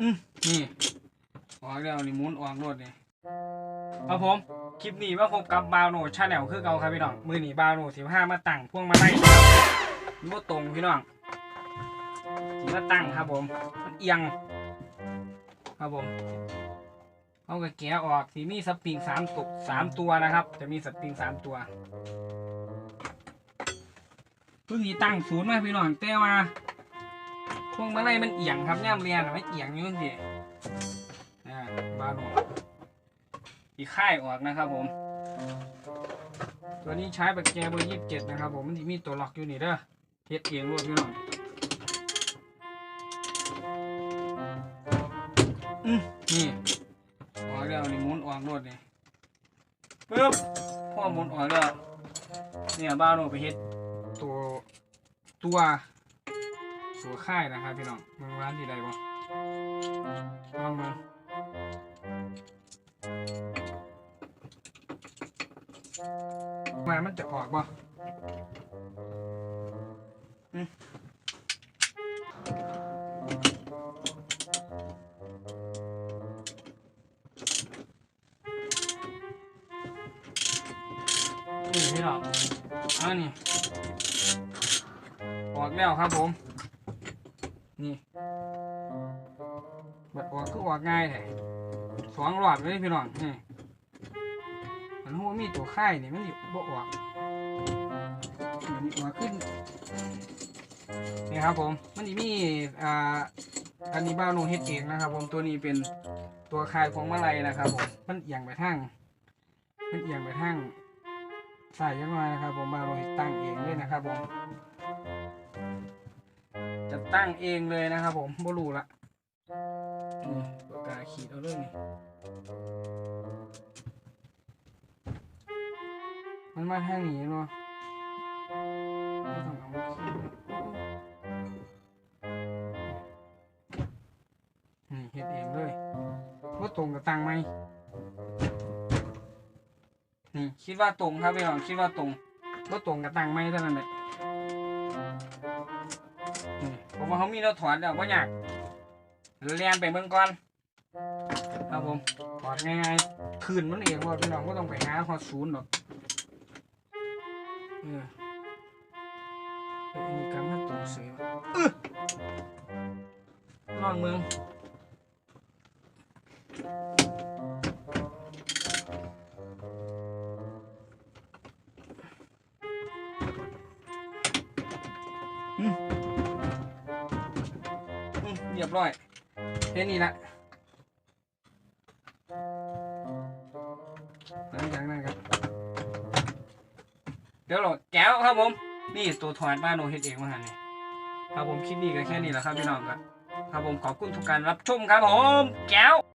อืมนี่ออกแล้วนี่หมุนออกรถนี่ครับผมคลิปนี้มาพบกับบาวโนชาแนลคือเก่าครับพี่น้องมือหนีบาวโนสิบห้ามาตั้งพ่วงมาไล่มันบ่ตรงพี่น้องสิมาตั้งครับผมมันเอียง ครับผมเอากระแกะออกสีมีสปริงสามตุกสามตัวนะครับ จะมีสปริงสามตัวเพิ่งนี้ตั้งศูนย์มาพี่น้องแต่ว่า พวงมาลัยมันเอียงครับย่ามเรียนอะไม่เอียงอยู่สิอ่าบ้านผมอีกค่ายออกนะครับผม ตัวนี้ใช้แบบแกเบอร์ยี่สิบเจ็ดนะครับผมมันมีตัวล็อกอยู่นี่เด้อเฮ็ดเองรวดพี่น้องอืมนี่ออกแล้วนี่หมุนออกรวดนี่ปึ๊บพ่อหมุนออกแล้วเนี่ยบ้านเราไปเฮ็ดตัวตัว ตัวค่ายนะครับพี่น้องมึงร้านที่ใดบ่ลองมามามันจะออกบ่อืมนี่พี่น้องอันนี้ออกแล้วครับผม นี่บัดออกก็ออกง่ายแท้สองหลอดเลยพี่น้องนี่มันหัวมีตัวค่ายนี่มันอยู่บ่ออกมันออกขึ้นนี่ครับผมมันจะมีอ่าอันนี้บ้าโนเฮ็ดเองนะครับ ผมตัวนี้เป็นตัวคายของมาลัยนะครับผมมันเอียงไปทางมันเอียงไปทางใส่ยังไงนะครับ ผมบ้าโนเฮ็ดตั้งเองเลยนะครับผม จะตั้งเองเลยนะครับผมบ่รู้ละนี่ปากกาขีดเอาเลยนี่มันมาทางนี้เนาะไม่ต้องเอามาขีดนี่เฮ็ดเองเลยว่าตรงกับตังไหมนี่คิดว่าตรงครับพี่น้องคิดว่าตรงว่าตรงกับตังไหมเท่านั้นแหละ ผมว่าเขามีเราถอดแล้วว่าอยากเรียนไปเมืองก่อนครับผมถอดง่ายๆคืนมันเองว่าพี่น้องก็ต้องไปหาฮอดศูนย์หรอกเออเอ้ยอันนี้กำมันตกเสียวะอื้อนอนเมืองอืม เรียบร้อยแค่นี้ละหลังจากนั้นครับ เดี๋ยวเราแก้วครับผม นี่ตัวถอดบ้านโนเฮดเองมาหันนี่ครับผมคลิปนี้ก็แค่นี้แหละครับพี่น้องครับ ครับผมขอบคุณทุกการรับชมครับผม แก้ว